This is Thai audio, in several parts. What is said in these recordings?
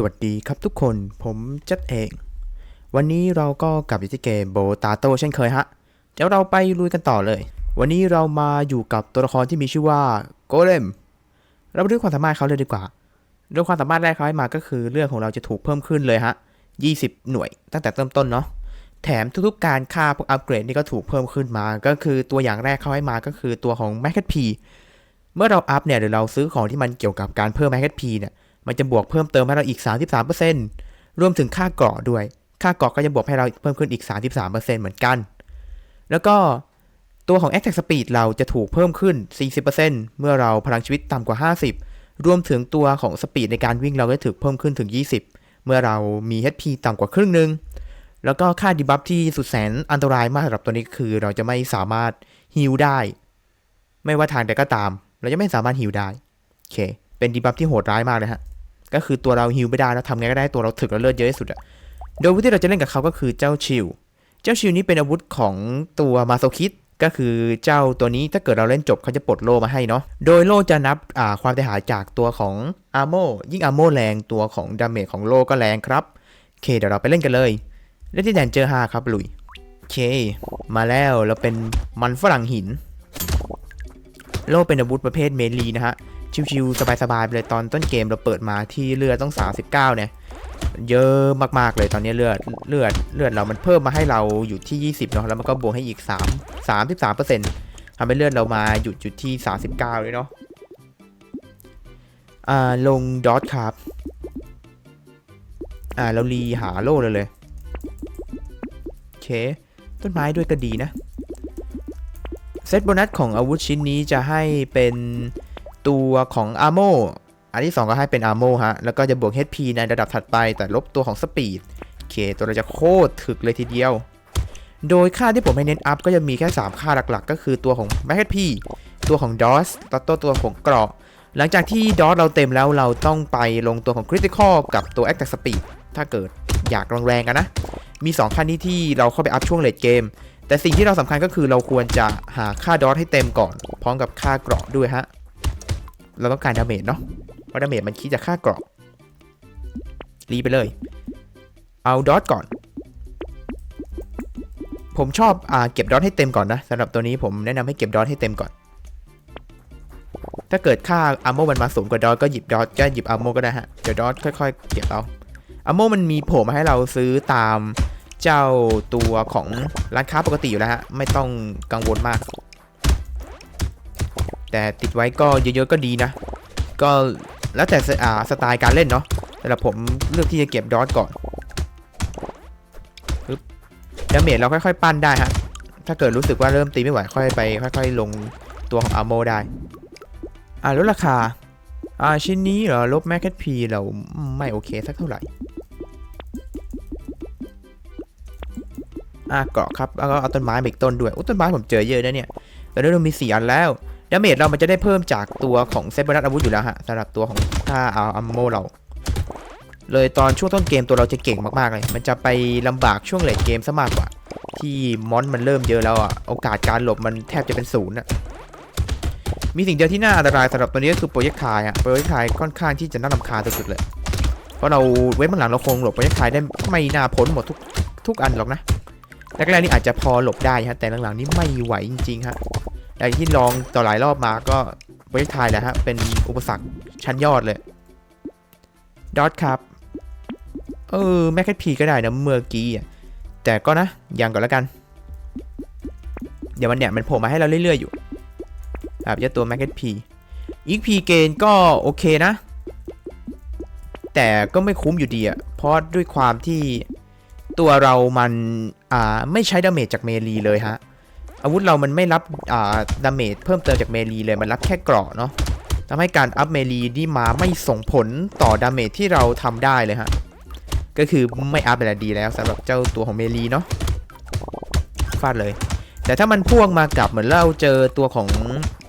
สวัสดีครับทุกคนผมจัดเอง วันนี้เราก็กลับอยู่ที่เกมโบตาโตเช่นเคยฮะ เดี๋ยวเราไปลุยกันต่อเลย วันนี้เรามาอยู่กับตัวละครที่มีชื่อว่าโกเลมเราไปดูความสามารถเขาเลยดีกว่าโดยความสามารถแรกเขาให้มาก็คือเรื่องของเราจะถูกเพิ่มขึ้นเลยฮะ 20 หน่วยตั้งแต่เริ่มต้นเนาะแถมทุกๆการค่าพวกอัปเกรดนี่ก็ถูกเพิ่มขึ้นมา ก็คือตัวอย่างแรกเขาให้มาก็คือตัวของ m a c p เมื่อเราอัพเนี่ยหรือเราซื้อของที่มันเกี่ยวกับการเพิ่ม m a c p เนี่ย มันจะบวกเพิ่มเติมให้เราอีก 33%รวมถึงค่าเกาะด้วย ค่าเกาะก็จะบวกให้เราเพิ่มขึ้นอีก 33%เหมือนกัน แล้วก็ตัวของ Attack Speed เราจะถูกเพิ่มขึ้น 40%เมื่อเราพลังชีวิตต่ำกว่า 50 รวมถึงตัวของสปีดในการวิ่งเราก็ถูกเพิ่มขึ้นถึง 20 เมื่อเรามี HP ต่ำกว่าครึ่งหนึ่งแล้วก็ค่าดีบัฟที่สุดแสนอันตรายมากสำหรับตัวนี้คือ เราจะไม่สามารถฮิลได้ ไม่ว่าทางใดก็ตาม เราจะไม่สามารถฮิลได้โอเค เป็นดีบัฟที่โหดร้ายมากเลยฮะ ก็คือตัวเราฮิลไม่ได้แล้วทำไงก็ได้ตัวเราถึกแล้วเลือดเยอะที่สุดอะโดยวิธีเราจะเล่นกับเขาก็คือเจ้าชิลเจ้าชิลนี้เป็นอาวุธของตัวมาโซคิดก็คือเจ้าตัวนี้ถ้าเกิดเราเล่นจบเขาจะปลดโล่มาให้เนาะ โดยโล่จะนับอ่าความเสียหายจากตัวของอาร์โมยิ่งอาร์โมแรงตัวของดาเมจของโล่ก็แรงครับโอเคเดี๋ยวเราไปเล่นกันเลย เล่นที่แดนเจอร์5ครับลุยโอเค มาแล้วเราเป็นมันฝรั่งหิน โล่เป็นอาวุธประเภทเมลีนะฮะ ชิวๆสบายๆไปเลยตอนต้นเกมเราเปิดมาที่เลือดต้อง 39 เนี่ย เยอะมากๆเลยตอนนี้เลือดเลือดเลือดเรามันเพิ่มมาให้เราอยู่ที่ 20เนาะแล้วมันก็บวกให้อีก 3 33เปอร์เซ็นต์ทำให้เลือดเรามาหยุดจุดที่ 39เลยเนาะอ่าลงดอทครับอ่าเรารีหาโล่เลยเลยโอเค ต้นไม้ด้วยก็ดีนะเซตโบนัสของอาวุธชิ้นนี้จะให้เป็น ตัวของอาร์โมอันที่ 2 ก็ให้เป็นอาร์โมฮะ แล้วก็จะบวก HP ในระดับถัดไป แต่ลบตัวของสปีดโอเค ตัวเราจะโคตรถึกเลยทีเดียว โดยค่าที่ผมให้เน้นอัพก็จะมีแค่ 3 ค่าหลักๆ ก็คือตัวของ Max HP ตัวของ DOS แล้วตัวตัวของเกราะ หลังจากที่ DOS เราเต็มแล้วเราต้องไปลงตัวของ Critical กับตัว Attack Speed ถ้าเกิดอยากแรงๆกันนะ มี 2 ค่านี้ที่เราเข้าไปอัพช่วงเลดเกม แต่สิ่งที่เราสำคัญก็คือเราควรจะหาค่าดอทให้เต็มก่อน พร้อมกับค่าเกราะด้วยฮะ เราต้องการดาเมจเนาะเพราะดาเมจมันคิดจากค่าเกราะรีไปเลย เอาดอทก่อน ผมชอบอ่าเก็บดอทให้เต็มก่อนนะสำหรับตัวนี้ผมแนะนำให้เก็บดอทให้เต็มก่อน ถ้าเกิดค่าอาร์โมมันมาสูงกว่าดอทก็หยิบดอทก็หยิบอาร์โมก็ได้ฮะเดี๋ยวดอทค่อยๆ เก็บเอาอาร์โมมันมีโผล่มาให้เราซื้อตามเจ้าตัวของร้านค้าปกติอยู่แล้วฮะไม่ต้องกังวลมาก แต่ติดไว้ก็เยอะๆก็ดีนะ ก็แล้วแต่สอ่าสไตล์การเล่นเนาะแต่ละผมเลือกที่จะเก็บดอทก่อนปึ๊บดาเมจเราค่อยๆ ปั้นได้ฮะ ถ้าเกิดรู้สึกว่าเริ่มตีไม่ไหวค่อยไป ค่อยๆ ลงตัวของอาร์โมได้ อ่าลดราคา อ่าชิ้นนี้เหรอลบแมคแคทพีเราไม่โอเคสักเท่าไหร่ อ่าเกาะครับแล้วก็เอาต้นไม้อีกต้นด้วยอ้ต้นไม้ผมเจอเยอะนะเนี่ยตอนนี้เรามีสี่อันแล้ว ดาเมจเรามันจะได้เพิ่มจากตัวของเซตบนัสอาวุธอยู่แล้วฮะสำหรับตัวของค่าเอาอัมโมเรา เลยตอนช่วงต้นเกมตัวเราจะเก่งมากๆเลย มันจะไปลำบากช่วงเลทเกมซะมากกว่า ที่มอนมันเริ่มเยอะแล้วอะโอกาสการหลบมันแทบจะเป็นศูนย์อะมีสิ่งเดียวที่น่าอันตรายสำหรับตัวนี้ก็คือโปรเจกต์คายอะโปรเจกต์คายค่อนข้างที่จะน่ารำคาญสุดๆเลย เพราะเราเว็บางหลังเราคงหลบโปรเจกต์คายได้ไม่น่าพ้นหมดทุกทุกอันหรอกนะแรกๆนี่อาจจะพอหลบได้ฮะแต่หลังๆนี่ไม่ไหวจริงๆฮะ แต่ที่ลองต่อหลายรอบมาก็เจกต์ไทยแหละฮะ เป็นอุปสรรคชั้นยอดเลยดอทครับ เออ แมคแคทพีก็ได้นะเมื่อกี้อะแต่ก็นะ ยังก่อนแล้วกัน เดี๋ยวมันเนี่ย มันโผล่มาให้เราเรื่อย ๆ อยู่แบบเจ้าตัวแมคแคทพีอีกพีเกนก็โอเคนะ แต่ก็ไม่คุ้มอยู่ดีอะ เพราะด้วยความที่ตัวเรามัน อ่า ไม่ใช้ดาเมจจากเมลีเลยฮะ อาวุธเรามันไม่รับอ่าดาเมจเพิ่มเติมจากเมลีเลยมันรับแค่เกราะเนาะทำให้การอัพเมลีนี่มาไม่ส่งผลต่อดาเมจที่เราทำได้เลยฮะ ก็คือไม่อัพแต่ดีแล้วสำหรับเจ้าตัวของเมลีเนาะฟาดเลย แต่ถ้ามันพ่วงมากับเหมือนเราเจอตัวของ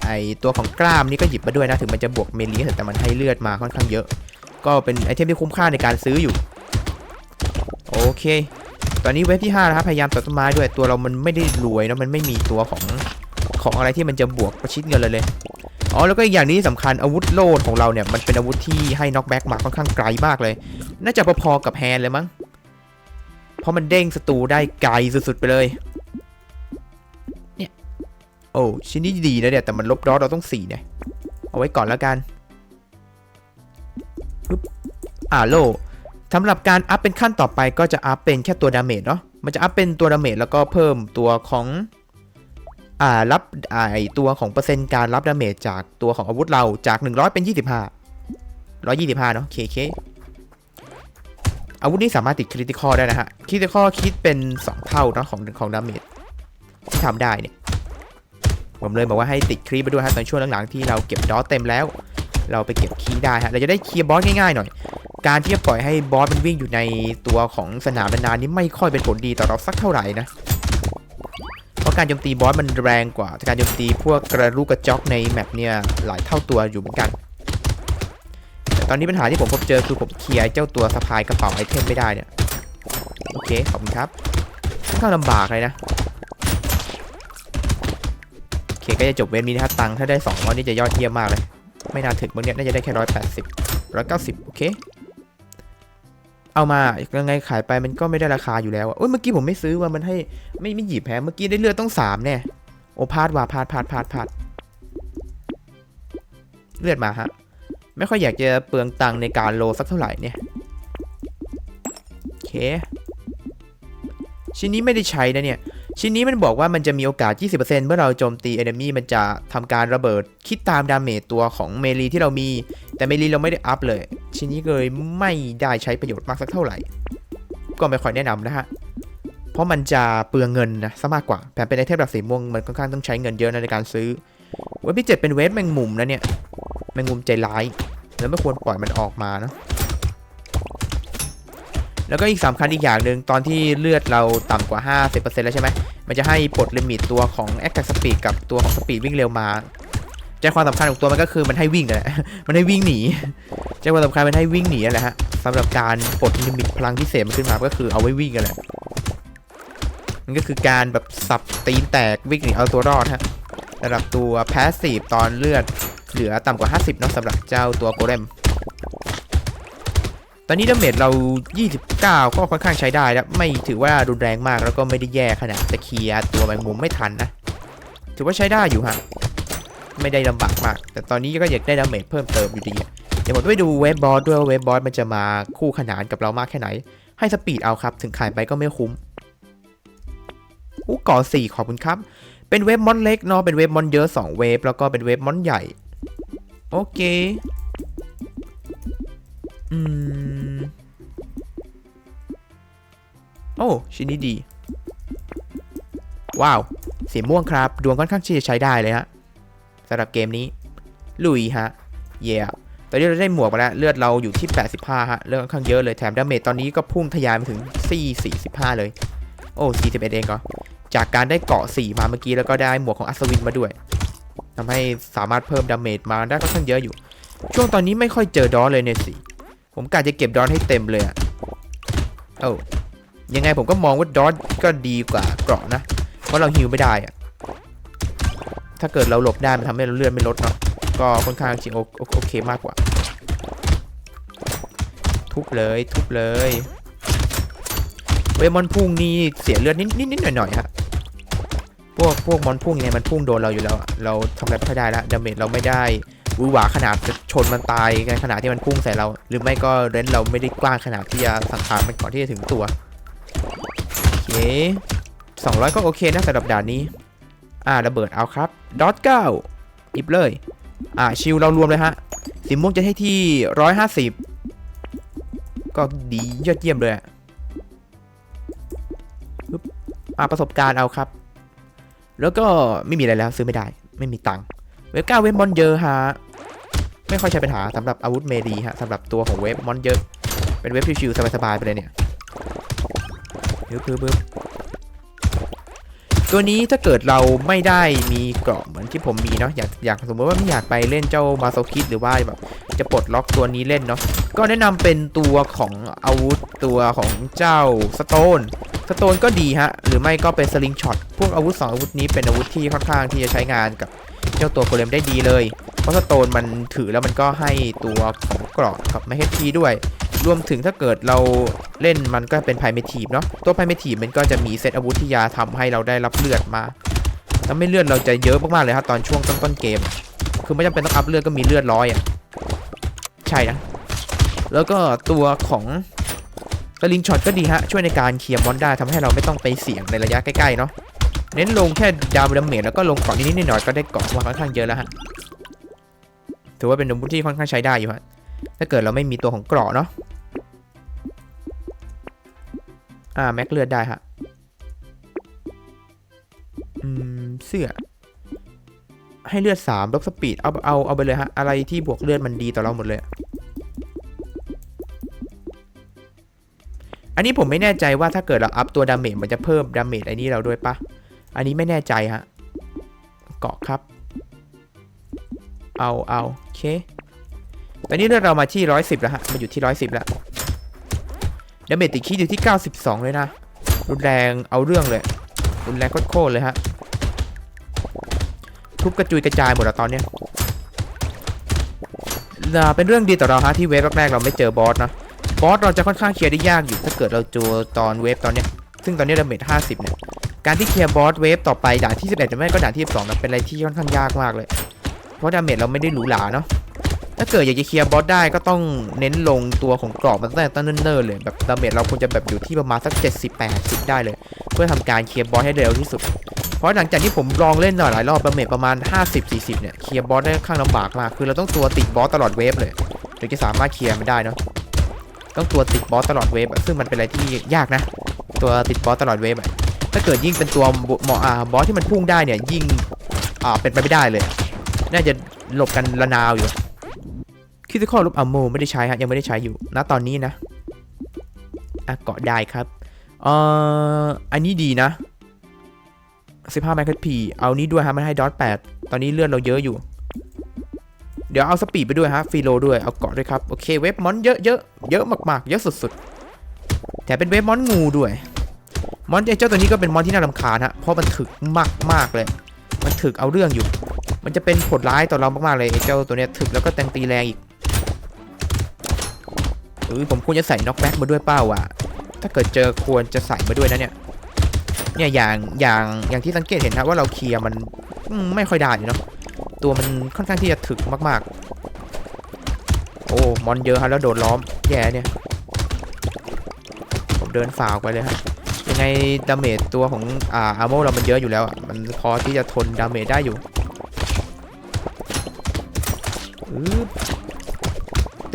ไอตัวของกล้ามนี่ก็หยิบมาด้วยนะ ถึงมันจะบวกเมลีแต่มันให้เลือดมาค่อนข้างเยอะ ก็เป็นไอเทมที่คุ้มค่าในการซื้ออยู่ โอเค ตอนนี้เว็บที่5นะครับพยายามตัดต้นไม้ด้วยตัวเรามันไม่ได้รวยเนอะมันไม่มีตัวของของอะไรที่มันจะบวกประชิดเงินเลยเลยอ๋อแล้วก็อีกอย่างนี้สำคัญอาวุธโล่ของเราเนี่ยมันเป็นอาวุธที่ให้น็อกแบ็กมาค่อนข้างไกลมากเลย น่าจะพอๆกับแฮนด์เลยมั้งเพราะมันเด้งศัตรูได้ไกลสุดๆไปเลยเนี่ยโอ้ชิ้นนี้ดีนะเนี่ยแต่มันลบดอสเราต้องสี่เนี่ยเอาไว้ก่อนแล้วกันปึ๊บอ่าโล สำหรับการอัพเป็นขั้นต่อไปก็จะอัพเป็นแค่ตัวดาเมจเนาะ มันจะอัพเป็นตัวดาเมจแล้วก็เพิ่มตัวของ อ่ารับอ่าไอตัวของเปอร์เซ็นต์การรับดาเมจจากตัวของอาวุธเราจาก 100 เป็น 25 125 เนาะเคเคอาวุธนี้สามารถติดคริติคอได้นะฮะ คริติคอคิดเป็น 2 เท่าเนาะของของดาเมจที่ทำได้เนี่ย ผมเลยบอกว่าให้ติดครีปไปด้วยฮะตอนช่วงหลังๆที่เราเก็บดอเต็มแล้ว เราไปเก็บคีย์ได้ฮะเราจะได้เคลียร์บอสง่ายๆหน่อย การที่จะปล่อยให้บอสมันวิ่งอยู่ในตัวของสนามนานๆนี้ไม่ค่อยเป็นผลดีต่อเราสักเท่าไหร่นะเพราะการโจมตีบอสมันแรงกว่าการโจมตีพวกกระลูกกระจอกในแมปเนี่ยหลายเท่าตัวอยู่เหมือนกันแต่ตอนนี้ปัญหาที่ผมพบเจอคือผมเคลียร์เจ้าตัวสะพายกระเป๋าไอเทมไม่ได้เนี่ยโอเคขอบคุณครับค่อนข้างลำบากเลยนะโอเคก็จะจบเวรนี้นะครับตังค์ถ้าได้2ร้อยนี่จะยอดเยี่ยมมากเลย ไม่น่าถึงบางเนี่ยน่าจะได้แค่ร้อยแปดสิบร้อยเก้าสิบโอเค เอามายังไงขายไปมันก็ไม่ได้ราคาอยู่แล้วอะเอ้ยเมื่อกี้ผมไม่ซื้อว่ามันให้ไม่ไม่หยิบแพ้เมื่อกี้ได้เลือดต้องสามแน่โอพาดว่าพาดพาดพาดพาดเลือดมาฮะไม่ค่อยอยากจะเปลืองตังในการโลสักเท่าไหร่เนี่ยโอเคชิ้นนี้ไม่ได้ใช้นะเนี่ย ชิ้นนี้มันบอกว่ามันจะมีโอกาส 20%เมื่อเราโจมตี enemy มันจะทำการระเบิด คิดตามดาเมจตัวของเมลีที่เรามี แต่เมลีเราไม่ได้อัพเลย ชิ้นนี้เลยไม่ได้ใช้ประโยชน์มากสักเท่าไหร่ ก็ไม่ค่อยแนะนำนะฮะ เพราะมันจะเปลืองเงินนะซะมากกว่าแถมเป็นไอเทมแบบสีม่วงมันค่อนข้างต้องใช้เงินเยอะในการซื้อ เว็บที่เจ็ดเป็นเวฟแมงมุมนะเนี่ย แมงมุมใจร้าย แล้วไม่ควรปล่อยมันออกมาเนอะ แล้วก็อีกสำคัญอีกอย่างหนึ่งตอนที่เลือดเราต่ำกว่า 50%แล้วใช่ไหมมันจะให้ปลดลิมิตตัวของ Attack Speed กับตัวของ Speed วิ่งเร็วมาใจความสำคัญของตัวมันก็คือมันให้วิ่งกันแหละมันให้วิ่งหนีใจความสำคัญมันให้วิ่งหนีนั่แหละฮะสำหรับการปลดลิมิตพลังพิเศษมันขึ้นมาก็คือเอาไว้วิ่งกันแหละมันก็คือการแบบสับตีนแตกวิ่งหนีเอาตัวรอดฮะระดับตัว Passive ตอนเลือดเหลือต่ำกว่า 50เนาะสำหรับเจ้าตัวโกเลม ตอนนี้ดาเมจเรา 29 ก็ค่อนข้างใช้ได้แล้ว ไม่ถือว่ารุนแรงมากแล้วก็ไม่ได้แย่ขนาดจะเคลียร์ตัวแมงมุมไม่ทันนะ ถือว่าใช้ได้อยู่ฮะ ไม่ได้ลำบากมาก แต่ตอนนี้ก็อยากได้ดาเมจเพิ่มเติมอยู่ดี เดี๋ยวผมไปดูเวฟบอสด้วยว่าเวฟบอสมันจะมาคู่ขนานกับเรามากแค่ไหน ให้สปีดเอาครับ ถึงขายไปก็ไม่คุ้มอู้ก่อสี่ขอบคุณครับ เป็นเวฟมอนเล็กเนาะ เป็นเวฟมอนเยอะ 2 เวฟแล้วก็เป็นเวฟมอนใหญ่ โอเค อืม โอ้ชิ้นนี้ดี ว้าว สีม่วงครับ ดวงค่อนข้างที่จะใช้ได้เลยฮะสำหรับเกมนี้ ลุยฮะ เย่ตอนนี้เราได้หมวกมาแล้ว เลือดเราอยู่ที่ 85 ฮะ เลือดค่อนข้างเยอะเลย แถมดาเมจตอนนี้ก็พุ่งทะยานไปถึง 4 45 เลย โอ้ 41 เองก็จากการได้เกาะ 4 มาเมื่อกี้แล้วก็ได้หมวกของอัศวินมาด้วยทำให้สามารถเพิ่มดาเมจมาได้ค่อนข้างเยอะอยู่ ช่วงตอนนี้ไม่ค่อยเจอดอสเลยเนี่ยสิ ผมกะจะเก็บดอสให้เต็มเลยอะโอ้ยังไงผมก็มองว่าดอสก็ดีกว่าเกราะนะ เพราะเราฮิวไม่ได้อะถ้าเกิดเราหลบได้มันทำให้เราเลื่อดไม่ลดเนาะก็ค่อนข้างจริงโอโอโอเคมากกว่า ทุบเลยทุบเลยเวมอนพุ่งนี่เสียเลือดนิดนิดหน่อยหน่อยๆฮะพวกพวกมอนพุ่งยังไงมันพุ่งโดนเราอยู่แล้ว เราทำอะไรไม่ได้ละดาเมจเราไม่ได้ วือหวาขนาดจะชนมันตายในขนาดที่มันพุ่งใส่เรา หรือไม่ก็เรนเราไม่ได้กว้างขนาดที่จะสังหารมันก่อนที่จะถึงตัวโอเคสองร้อยก็โอเคนะสำหรับด่านนี้ อ่าระเบิดเอาครับดอทเก้าอิบเลย อ่าชิลเรารวมเลยฮะสีม่วงจะให้ที่ร้อยห้าสิบก็ดียอดเยี่ยมเลยอะปึ๊บอ่าประสบการณ์เอาครับ แล้วก็ไม่มีอะไรแล้วซื้อไม่ได้ ไม่มีตังค์เวฟเก้าเวฟมอนเยอะฮะ ไม่ค่อยใช่ปัญหาสำหรับอาวุธเมดีฮะสำหรับตัวของเวฟมอนเยอะ เป็นเวฟชิวๆสบายๆไปเลยเนี่ยปึ๊บปึ๊บปึ๊บ ตัวนี้ถ้าเกิดเราไม่ได้มีเกราะเหมือนที่ผมมีเนาะอยากอยากสมมติว่าไม่อยากไปเล่นเจ้ามาโซคิดหรือว่าแบบจะปลดล็อกตัวนี้เล่นเนาะก็แนะนำเป็นตัวของอาวุธตัวของเจ้าสโตนสโตนก็ดีฮะหรือไม่ก็เป็นสลิงช็อตพวกอาวุธสองอาวุธนี้เป็นอาวุธที่ค่อนข้างที่จะใช้งานกับเจ้าตัวโกเลมได้ดีเลย เพราะสโตนมันถือแล้วมันก็ให้ตัวของเกรอบกับไม่เฮทีด้วย รวมถึงถ้าเกิดเราเล่นมันก็เป็นไพเมทีฟเนาะตัวไพเมทีฟมันก็จะมีเซตอาวุธที่ยาทำให้เราได้รับเลือดมาทำให้เลือดเราจะเยอะมากๆเลยครับตอนช่วงต้นๆเกม คือไม่จำเป็นต้องอัพเลือดก็มีเลือดร้อยอะใช่นะแล้วก็ตัวของสลิงช็อตก็ดีฮะช่วยในการเคลียร์มอนได้ทำให้เราไม่ต้องไปเสี่ยงในระยะใกล้ๆเนาะเน้นลงแค่ดาวดาเมจแล้วก็ลงเกาะนิดๆหน่อยๆก็ได้เกาะมาค่อนข้างเยอะแล้วฮะถือว่าเป็นอาวุธที่ค่อนข้างใช้ได้อยู่ฮะ ถ้าเกิดเราไม่มีตัวของเกราะเนาะอ่าแม็กเลือดได้ฮะอืมเสื้อ ให้เลือด3ลบสปีดเอาเอาเอาไปเลยฮะ อะไรที่บวกเลือดมันดีต่อเราหมดเลย อันนี้ผมไม่แน่ใจว่าถ้าเกิดเราอัพตัวดาเมจมันจะเพิ่มดาเมจไอ้นี้เราด้วยปะอันนี้ไม่แน่ใจฮะเกาะครับ เอาเอาโอเค ตอนนี้เลือดเรามาที่110แล้วฮะ มาอยู่ที่110แล้วดาเมจติดคีอยู่ที่92เลยนะ รุนแรงเอาเรื่องเลย รุนแรงโคตรเลยฮะ ทุบกระจุยกระจายหมดแล้วตอนเนี้ยอ่าเป็นเรื่องดีต่อเราฮะที่เวฟแรกๆเราไม่เจอบอสนะบอสเราจะค่อนข้างเคลียร์ได้ยากอยู่ถ้าเกิดเราเจอตอนเวฟตอนเนี้ยซึ่งตอนนี้ดาเมจ50เนี่ยการที่เคลียร์บอสเวฟต่อไปด่านที่ 11จะไม่ก็ด่านที่12นะเป็นอะไรที่ค่อนข้างยากมากเลย เพราะดาเมจเราไม่ได้หรูหราเนาะ ถ้าเกิดอยากจะเคลียร์บอสได้ก็ต้องเน้นลงตัวของกรอบมันตั้งแต่ต้นเนิ่นๆเลยแบบดาเมจเราควรจะแบบอยู่ที่ประมาณสัก 70 80 ได้เลย เพื่อทำการเคลียร์บอสให้เร็วที่สุด เพราะหลังจากที่ผมลองเล่นหลายรอบดาเมจประมาณ 50 40 เนี่ยเคลียร์บอสได้ค่อนข้างลำบากมากคือเราต้องตัวติดบอสตลอดเวฟเลยถึงจะสามารถเคลียร์มันได้เนาะต้องตัวติดบอสตลอดเวฟซึ่งมันเป็นอะไรที่ยากนะ ตัวติดบอสตลอดเวฟถ้าเกิดยิ่งเป็นตัวเหมาะอ่าบอสที่มันพุ่งได้เนี่ยยิ่งอ่าเป็นไปไม่ได้เลย น่าจะหลบกันระนาวอยู่ คิดข้อลบอัมโมไม่ได้ใช้ฮะยังไม่ได้ใช้อยู่ณตอนนี้นะอะเกาะได้ครับเอ่ออันนี้ดีนะ15ไมค์พีเอานี้ด้วยฮะมันให้ดอท8ตอนนี้เลือดเราเยอะอยู่ เดี๋ยวเอาสปีดไปด้วยฮะฟีโลด้วยเอาเกาะด้วยครับโอเคเวฟมอนเยอะเยอะเยอะมากๆเยอะสุดๆแต่เป็นเวฟมอนงูด้วยมอนไอเจ้าตัวนี้ก็เป็นมอนที่น่ารำคาญฮะเพราะมันถึกมากมากๆเลย มันถึกเอาเรื่องอยู่ มันจะเป็นผลร้ายต่อเรามากๆเลยไอเจ้าตัวเนี้ยถึกแล้วก็แตงตีแรงอีก เออผมควรจะใส่น็อกแบ็กมาด้วยเป้าอะ ถ้าเกิดเจอควรจะใส่มาด้วยนะเนี่ย เนี่ยอย่างอย่างอย่างที่สังเกตเห็นนะว่าเราเคลียร์มันไม่ค่อยได้เนาะ ตัวมันค่อนข้างที่จะถึกมากๆ โอ้ มอนเยอะครับแล้วโดนล้อม แย่เนี่ย ผมเดินฝ่าออกไปเลยฮะยังไงดาเมจตัวของอ่าอาร์โมเรามันเยอะอยู่แล้วมันพอที่จะทนดาเมจได้อยู่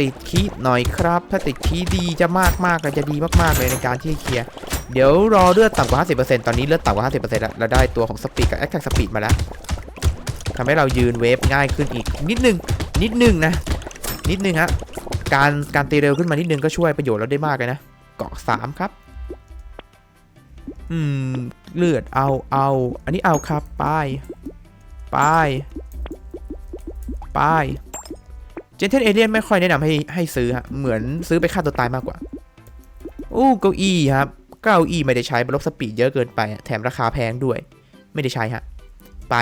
ติดคีย์หน่อยครับ ถ้าติดคีย์ดีจะมากมากเลยจะดีมากๆเลยในการที่เคลียร์เดี๋ยวรอเลือดต่ำกว่า 50%ตอนนี้เลือดต่ำกว่า 50%แล้วเราได้ตัวของสปีดกับแอคแท็กสปีดมาแล้วทำให้เรายืนเวฟง่ายขึ้นอีกนิดนึงนิดนึงนะ นิดนึงฮะการการตีเร็วขึ้นมานิดนึงก็ช่วยประโยชน์เราได้มากเลยนะเกาะ3ครับอืมเลือดเอาเอาอันนี้เอาครับป้ายป้ายป้าย เจนเทนเอเลียนไม่ค่อยแนะนำให้ให้ซื้อฮะเหมือนซื้อไปฆ่าตัวตายมากกว่าอู้เก้าอี้ครับเก้าอี้ไม่ได้ใช้บล็อกสปีดเยอะเกินไป แถมราคาแพงด้วย ไม่ได้ใช้ฮะไป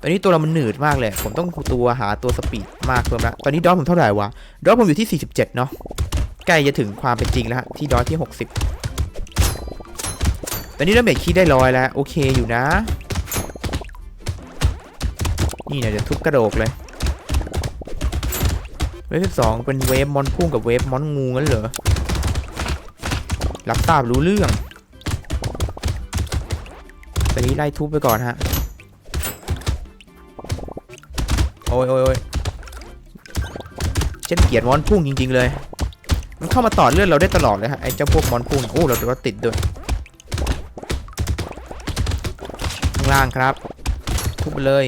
ตอนนี้ตัวเรามันหนืดมากเลย ผมต้องตัวหาตัวสปีดมากเพิ่มละตอนนี้ดอทผมเท่าไหร่วะ ดอทผมอยู่ที่ 47 เนาะ ใกล้จะถึงความเป็นจริงแล้วฮะ ที่ดอทที่ 60 ตอนนี้เราเมจคีได้ร้อยแล้ว โอเคอยู่นะ นี่เนี่ยเดี๋ยวทุบกระโดกเลย เวฟสองเป็นเวฟมอนพุ่งกับเวฟมอนงูงั้นเหรอรับทราบรู้เรื่องตอนนี้ไล่ทุบไปก่อนฮะ โอ้ยโอ้ยโอ้ยฉันเกลียดมอนพุ่งจริง ๆ เลย มันเข้ามาต่อเลือดเราได้ตลอดเลยฮะไอ้เจ้าพวกมอนพุ่ง โอ้เราเราติดด้วยข้างล่างครับ ทุบไปเลย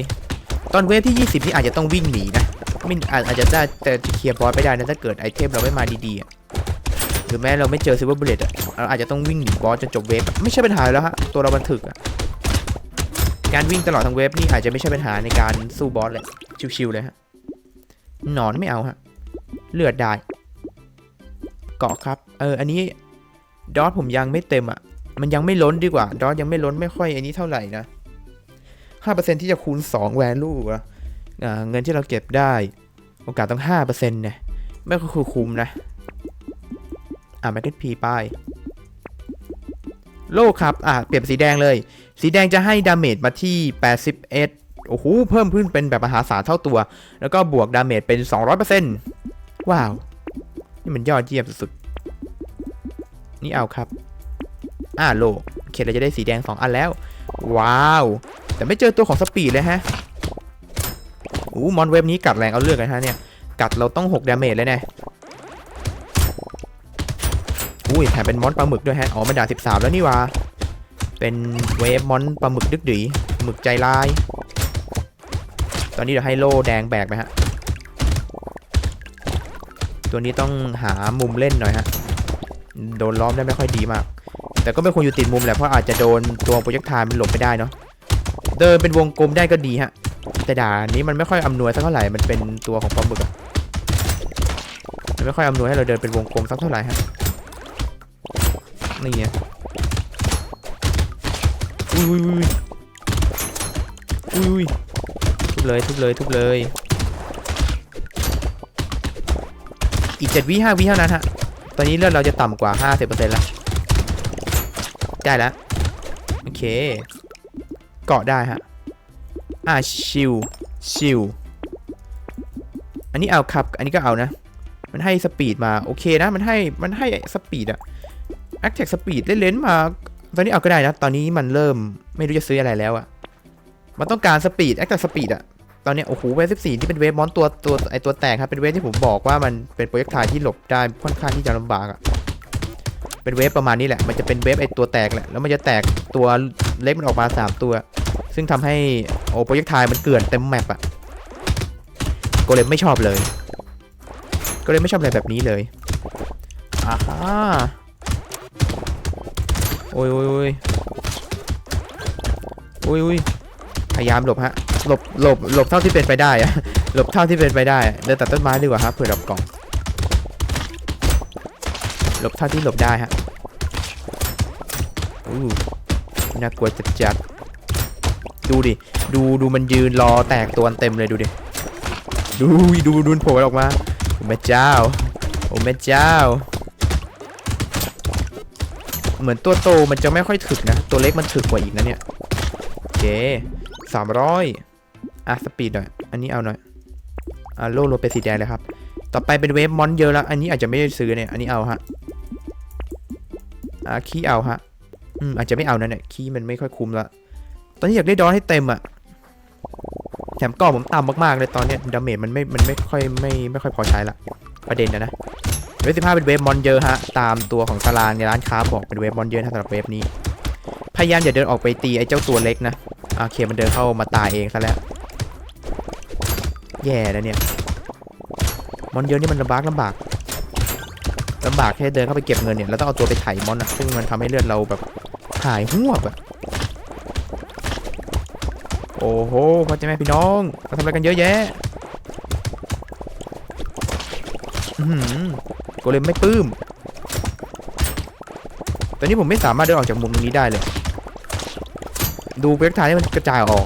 ตอนเวฟที่ 20 นี่อาจจะต้องวิ่งหนีนะ ไม่อาจอาจจะได้แต่จะเคลียร์บอสไม่ได้นะถ้าเกิดไอเทมเราไม่มาดีๆหรือแม้เราไม่เจอซิลเวอร์เบลดอะเราอาจจะต้องวิ่งหนีบอสจนจบเวฟไม่ใช่ปัญหาแล้วฮะตัวเราบันทึกอะการวิ่งตลอดทั้งเวฟนี่อาจจะไม่ใช่ปัญหาในการสู้บอสเลยชิวๆเลยฮะหนอนไม่เอาฮะเลือดได้เกาะครับเอออันนี้ดอทผมยังไม่เต็มอะมันยังไม่ล้นดีกว่า ดอทยังไม่ล้นไม่ค่อยอันนี้เท่าไหร่นะห้าเปอร์เซ็นที่จะคูณสองแวลูอะอ่า เงินที่เราเก็บได้ โอกาสต้องห้าเปอร์เซ็นต์เนี่ยไม่ก็คือคุ้มนะ อ่าแมกนตพีป้ายโลกครับ อ่าเปลี่ยนสีแดงเลย สีแดงจะให้ดาเมจมาที่ 81 โอ้โห เพิ่มขึ้นเป็นแบบมหาศาลเท่าตัว แล้วก็บวกดาเมจเป็น 200%ว้าว นี่มันยอดเยี่ยมสุดๆ นี่เอาครับ อ่าโลกโอเคเราจะได้สีแดง 2 อันแล้ว ว้าว แต่ไม่เจอตัวของสปีดเลยฮะ อู้มอนเวฟนี้กัดแรงเอาเรื่องกันฮะเนี่ย กัดเราต้อง6ดาเมจเลยแน่อุ้ยแถมเป็นมอนปลาหมึกด้วยฮะ อ๋อมันด่า13 แล้วนี่วะเป็นเวฟมอนปลาหมึกดึกดีหมึกใจลาย ตอนนี้เดี๋ยวให้โล่แดงแบกไปฮะ ตัวนี้ต้องหามุมเล่นหน่อยฮะ โดนล้อมได้ไม่ค่อยดีมาก แต่ก็ไม่ควรอยู่ติดมุมแหละเพราะอาจจะโดนตัวโปรเจกต์ไทม์มันหลบไม่ได้เนาะ เดินเป็นวงกลมได้ก็ดีฮะ แต่ด่านนี้มันไม่ค่อยอำนวยสักเท่าไหร่มันเป็นตัวของปลาหมึกอะมันไม่ค่อยอำนวยให้เราเดินเป็นวงกลมสักเท่าไหร่ฮะนี่ไงอุ้ยอุ้ยอุ้ยอุ้ยอุ้ยทุบเลยทุบเลยทุบเลย อีกเจ็ดวิห้าวิเท่านั้นฮะตอนนี้เลือดเราจะต่ำกว่าห้าสิบเปอร์เซ็นต์ล้วได้แล้วโอเคเกาะได้ฮะ อ่าชิวชิวอันนี้เอาครับ อันนี้ก็เอานะ มันให้สปีดมาโอเคนะ มันให้มันให้สปีดอะแอคแท็กสปีดเล่นๆมา ตอนนี้เอาก็ได้นะ ตอนนี้มันเริ่มไม่รู้จะซื้ออะไรแล้วอะมันต้องการสปีดแอคแท็กสปีดอะตอนนี้โอ้โหเวฟสิบสี่ที่เป็นเวฟมอนตัวตัวไอตัวแตกครับ เป็นเวฟที่ผมบอกว่ามันเป็นโปรเจกต์ไทที่หลบได้ค่อนข้างที่จะลำบากอะเป็นเวฟประมาณนี้แหละ มันจะเป็นเวฟไอตัวแตกแหละ แล้วมันจะแตกตัวเล็กมันออกมาสามตัว ซึ่งทำให้โอ้โปรเจกต์ไทมันเกลื่อนเต็มแมปอะโกเลมไม่ชอบเลยโกเลมไม่ชอบอะไรแบบนี้เลยอ่าฮะโอ้ยโอ้ยโอ้ยโอ้ยโอ้ยพยายามหลบฮะหลบหลบหลบเท่าที่เป็นไปได้อะหลบเท่าที่เป็นไปได้เดินตัดต้นไม้ดีกว่าครับเผื่อดับกล่องหลบเท่าที่หลบได้ฮะอู้น่ากลัวจัดจัดๆ ดูดิ ดูดูมันยืนรอแตกตัวเต็มเลยดูดิ ดูดูดูมันโผล่ออกมาโอ้แม่เจ้า โอ้แม่เจ้า เหมือนตัวโตมันจะไม่ค่อยถึกนะ ตัวเล็กมันถึกกว่าอีกนะเนี่ยโอเคสามร้อยอะสปีดหน่อย อันนี้เอาหน่อยอะโลโลเป็นสีแดงเลยครับ ต่อไปเป็นเวฟมอนเยอะแล้ว อันนี้อาจจะไม่ได้ซื้อเนี่ย อันนี้เอาฮะอะคีย์เอาฮะ อืมอาจจะไม่เอานั่นแหละคีย์มันไม่ค่อยคุ้มละ ตอนนี้อยากได้ดอนให้เต็มอะแถมก่อผมต่ำมากๆเลยตอนเนี้ยดาเมจมันไม่มันไม่ค่อยไม่ไม่ค่อยพอใช้ละประเด็นนะนะเวฟสิบห้าเป็นเวฟมอนเยอะฮะ ตามตัวของตารางในร้านค้าบอกเป็นเวฟมอนเยอะนะสำหรับเวฟนี้ พยายามอย่าเดินออกไปตีไอ้เจ้าตัวเล็กนะโอเคมันเดินเข้ามาตายเองซะแล้ว แย่แล้วเนี่ย มอนเยอะนี่มันลำบากลำบากลำบากแค่เดินเข้าไปเก็บเงินเนี่ยเราต้องเอาตัวไปไถ่มอนอะซึ่งมันทำให้เลือดเราแบบหายหวบอะ โอ้โหพ่อจ้าแม่พี่น้องมาทำอะไรกันเยอะแยะอือหือโกเลมไม่ปื้ม ตอนนี้ผมไม่สามารถเดินออกจากมุมตรงนี้ได้เลย ดูเวกทายให้มันกระจายออก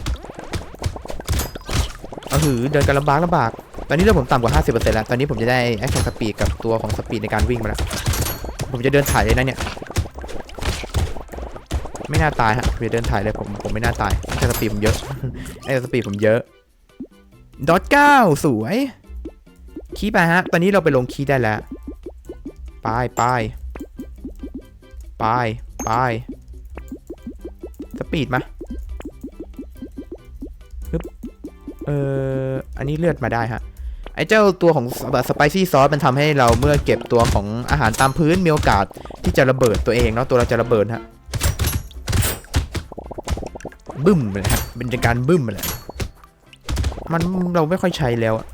เอาหือเดินกันลำบากลำบาก ตอนนี้เรื่อผมต่ำกว่า 50%แล้ว ตอนนี้ผมจะได้แอคชั่นสปีดกับตัวของสปีดในการวิ่งมาแล้ว ผมจะเดินถ่ายเลยนะเนี่ย ไม่น่าตายฮะผมจะเดินถ่ายเลยผมผมไม่น่าตาย สปีดผมเยอะแอคชั่นสปีดผมเยอะ ดอทเก้าสวย คีไปฮะ ตอนนี้เราไปลงคีได้แล้วไปไปไปไปสปีดมาฮึบเอ่อ อันนี้เลือดมาได้ฮะ ไอ้เจ้าตัวของสไปซี่ซอสมันทำให้เราเมื่อเก็บตัวของอาหารตามพื้นมีโอกาสที่จะระเบิดตัวเองเนาะ ตัวเราจะระเบิดฮะ บึ้มเลยฮะเป็นการบึ้มเลยมันเราไม่ค่อยใช้แล้วอะ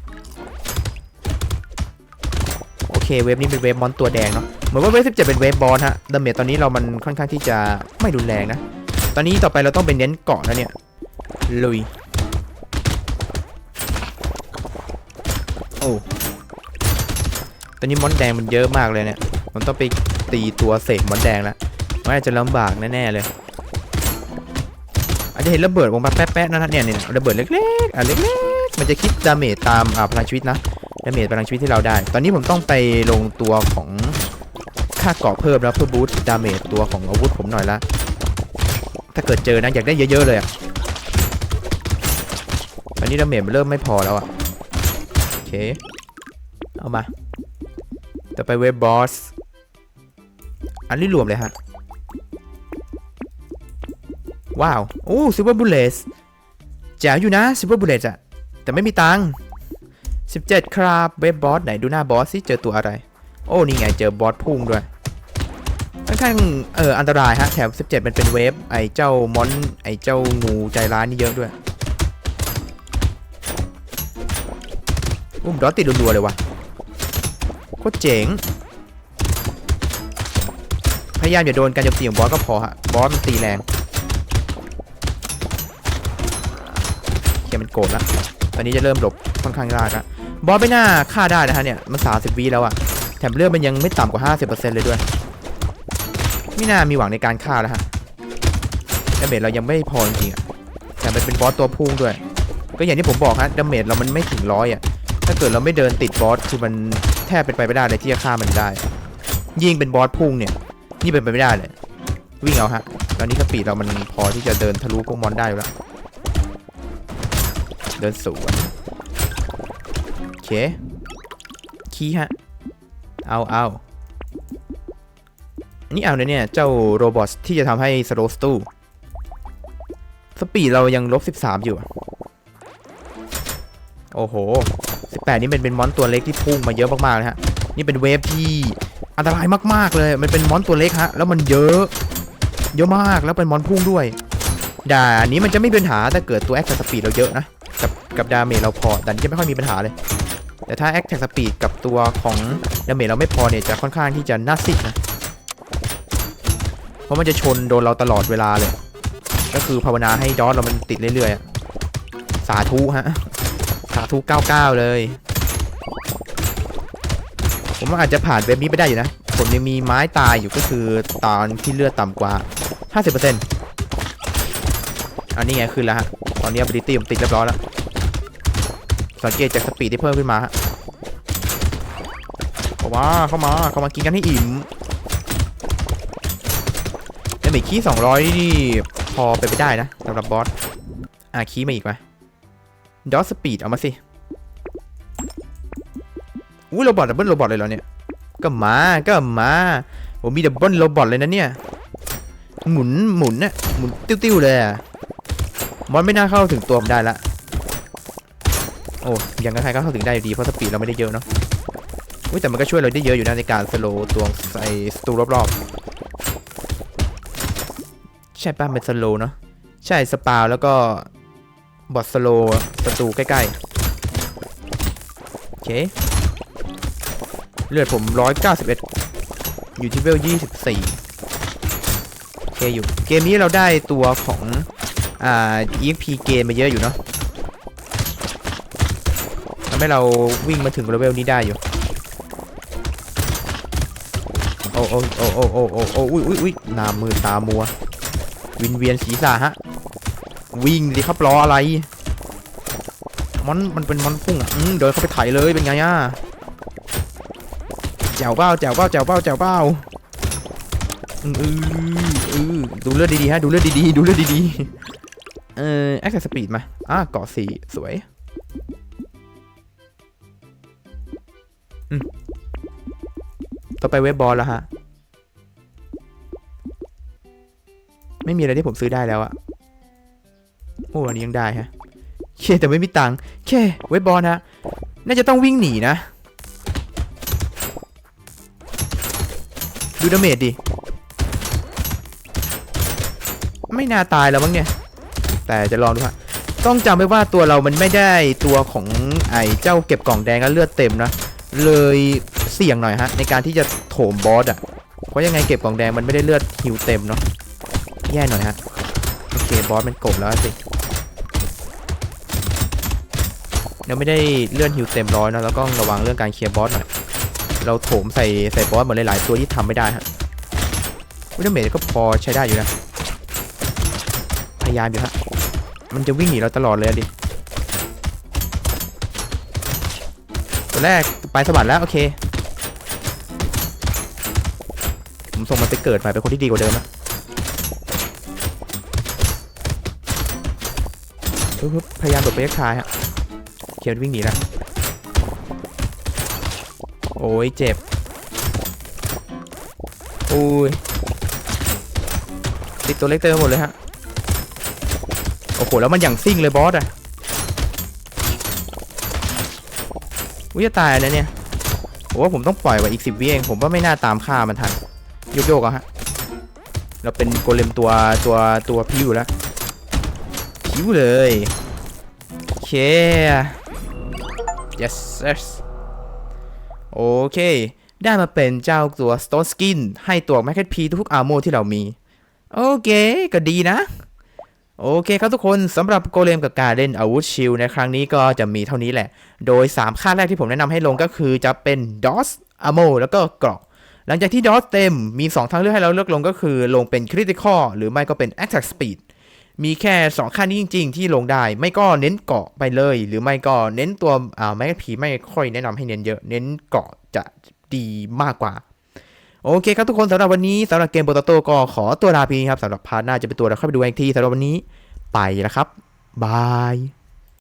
โอเคเวฟนี้เป็นเวฟมอนตัวแดงเนาะเหมือนว่าเวฟ17เป็นเวฟบอลฮะดาเมจตอนนี้เรามันค่อนข้างที่จะไม่รุนแรงนะ ตอนนี้ต่อไปเราต้องไปเน้นเกาะแล้วเนี่ยลุยโอ้ตอนนี้มอนแดงมันเยอะมากเลยเนี่ยผมต้องไปตีตัวเสกมอนแดงแล้วมันอาจจะลำบากแน่ๆเลย อาจจะเห็นระเบิดวงมาแป๊ะๆนะเนี่ยเนี่ยระเบิดเล็กๆอะเล็กๆมันจะคิดดาเมจตามอ่าพลังชีวิตนะดาเมจพลังชีวิตที่เราได้ ตอนนี้ผมต้องไปลงตัวของค่าเกาะเพิ่มแล้วเพื่อบูสต์ดาเมจตัวของอาวุธผมหน่อยละถ้าเกิดเจอนะอยากได้เยอะๆเลยอะตอนนี้ดาเมจมันเริ่มไม่พอแล้วอะโอเคเอามาต่อไปเวบบอสอันนี้รวมเลยฮะ ว้าว โอ้ซิลเวอร์บูเลสแจ๋วอยู่นะซิลเวอร์บูเลสอะแต่ไม่มีตังค์17 ครับเว็บบอสไหนดูหน้าบอสสิเจอตัวอะไร โอ้ นี่ไงเจอบอสพุ่งด้วยค่อนข้างเอออันตรายฮะแถม17 มันเป็นเวฟไอเจ้ามอนไอเจ้างูใจร้ายนี่เยอะด้วยอุ้มดอสติดรัวๆเลยวะโคตรเจ๋งพยายามอย่าโดนการโจมตีของบอสก็พอฮะบอสมันตีแรง เขียมันโกรธแล้วตอนนี้จะเริ่มหลบค่อนข้างยากแล้วบอสไม่น่าฆ่าได้นะฮะเนี่ยมัน 30วิแล้วอะแถมเลือดมันยังไม่ต่ำกว่า 50%เลยด้วย ไม่น่ามีหวังในการฆ่าแล้วฮะดาเมจเรายังไม่พอจริงๆอะแถมมันเป็นบอสตัวพุ่งด้วย ก็อย่างที่ผมบอกฮะดาเมจเรามันไม่ถึงร้อยอะถ้าเกิดเราไม่เดินติดบอสคือมันแทบเป็นไปไม่ได้เลยที่จะฆ่ามันได้ ยิ่งเป็นบอสพุ่งเนี่ย นี่เป็นไปไม่ได้เลย วิ่งเอาฮะตอนนี้สปีดเรามันพอที่จะเดินทะลุพวกมอนได้แล้ว เดินสวนโอเคคีย์ฮะ เอาเอานี่เอาเนี่ย เจ้าโรบอทที่จะทำให้สโลสตู้สปีดเรายังลบ 13 อยู่ โอ้โห 18 นี่เป็นเป็นมอนตัวเล็กที่พุ่งมาเยอะมากๆเลยฮะ นี่เป็นเวฟที่อันตรายมากๆเลย มันเป็นมอนตัวเล็กฮะ แล้วมันเยอะ เยอะมาก แล้วเป็นมอนพุ่งด้วย ด่านี้มันจะไม่มีปัญหาถ้าเกิดตัวแอคสปีดเราเยอะนะ กับดาเมจเราพอด่นี้จะไม่ค่อยมีปัญหาเลย แต่ถ้าแอคแท็กสปีดกับตัวของดาเมจเราไม่พอเนี่ยจะค่อนข้างที่จะน่าซิกนะเพราะมันจะชนโดนเราตลอดเวลาเลย ก็คือภาวนาให้ดอสเรามันติดเรื่อยๆสาธุฮะสาธุ99 เลย ผมว่าอาจจะผ่านเว็บนี้ไปได้อยู่นะ ผมยังมีไม้ตายอยู่ก็คือตอนที่เลือดต่ำกว่า 50%อันนี้ไงขึ้นแล้วฮะ ตอนนี้ ability ผมติดเรียบร้อยแล้ว สังเกตจากสปีดที่เพิ่มขึ้นมาฮะเข้ามาเข้ามาเข้ามากินกันให้อิ่มแต่เมคี200นี่พอไปนไปได้นะสำหรับบอสอะคีมาอีกไหมดอสสปีดเอามาสิอุ้ยโรบอทดับเบิลโรบอทเลยเหรอเนี่ย ก็มา ก็มาผมมีดับเบิลโรบอทเลยนะเนี่ย หมุนหมุนน่ะหมุนติ้วๆเลยอะมอนไม่น่าเข้าถึงตัวผมได้ละ โอ้ยังไงใครก็เข้าถึงได้อยู่ดีเพราะสปีดเราไม่ได้เยอะเนาะอุ้ยแต่มันก็ช่วยเราได้เยอะอยู่นะในการสโลว์ตัวไอ้สตูรอบๆใช่ป่ะเป็นสโลว์เนาะใช่สปาวแล้วก็บอทสโลว์ศัตรูใกล้ๆโอเคเลือดผม 191 อยู่ที่เวล 24โอเคอยู่เกมนี้เราได้ตัวของอ่า EXP เกมมาเยอะอยู่เนาะ ให้เราวิ่งมาถึงเลเวลนี้ได้อยู่ โอ้โอ้โอ้โอ้โอ้โอ้โอ้อุ้ยอุ้ยอุ้ยหน้ามือตามัว วินเวียนศีรษะฮะ วิ่งดิครับรออะไร มอนมันเป็นมอนพุ่งอะอืมเดินเข้าไปไถเลยเป็นไงอะแจวเป้าแจวเป้าแจวเป้าแจวเป้าอืออือดูเลือดดีๆฮะดูเลือดดีๆดูเลือดดีๆเอ่อแอคเซสปีดมาอะเกาะสี่สวย ต่อไปเว็บบอลแล้วฮะ ไม่มีอะไรที่ผมซื้อได้แล้วอะโอ้อันนี้ยังได้ฮะเคแต่ไม่มีตังค์เคเว็บบอลฮะน่าจะต้องวิ่งหนีนะ ดูดาเมจดิ ไม่น่าตายแล้วมั้งเนี่ย แต่จะลองดูฮะ ต้องจำไว้ว่าตัวเรามันไม่ได้ตัวของไอ้เจ้าเก็บกล่องแดงแล้วเลือดเต็มนะ เลยเสี่ยงหน่อยฮะ ในการที่จะโถมบอสอะ เพราะยังไงเก็บกล่องแดงมันไม่ได้เลือดฮิวเต็มเนาะแย่หน่อยฮะ โอเคบอสมันกบแล้วสิเราไม่ได้เลื่อนฮิวเต็มร้อยนะแล้วก็ระวังเรื่องการเคลียร์บอสหน่อย เราโถมใส่ใส่บอสเหมือนหลายๆตัวที่ทำไม่ได้ฮะวินาเมจก็พอใช้ได้อยู่นะ พยายามอยู่ฮะ มันจะวิ่งหนีเราตลอดเลยดิ แรกไปสวรรค์แล้วโอเค ผมส่งมันไปเกิดใหม่เป็นคนที่ดีกว่าเดิมนะปึ๊บพยายามหลบไปยักชายฮะเคียววิ่งหนีนะโอ้ยเจ็บโอ้ยติดตัวเล็กเติมหมดเลยฮะโอ้โหแล้วมันอย่างซิ่งเลยบอสอะ วิจะตายนะเนี่ยผมว่าผมต้องปล่อยไว้อีกสิบวิเองผมว่าไม่น่าตามฆ่ามันทันโยกโยกอะฮะเราเป็นโกเลมตัวตัวตัวพิวแล้วพิวเลยโอเค yes yes โอเค ได้มาเป็นเจ้าตัว Stone Skin ให้ตัว m a c ค p ทุกๆ Armor ที่เรามี โอเค ก็ดีนะ โอเคครับทุกคนสำหรับโกเลมกับการเล่นอาวุธชิลในครั้งนี้ก็จะมีเท่านี้แหละ โดย 3 ค่าแรกที่ผมแนะนำให้ลงก็คือจะเป็น DOS Armor แล้วก็เกราะหลังจากที่ DOS เต็มมี 2 ทางเลือกให้เราเลือกลงก็คือลงเป็น Critical หรือไม่ก็เป็น Attack Speed มีแค่ 2 ค่านี้จริง ๆ ที่ลงได้ ไม่ก็เน้นเกาะไปเลย หรือไม่ก็เน้นตัวอ่าแมกผีไม่ค่อยแนะนำให้เน้นเยอะ เน้นเกาะจะดีมากกว่า โอเคครับทุกคนสำหรับวันนี้สำหรับเกมโปรโตโตก็ขอตัวลาไปครับสำหรับพาร์ทหน้าจะเป็นตัวเราเข้าไปดูอีกทีสำหรับวันนี้ไปแล้วครับบาย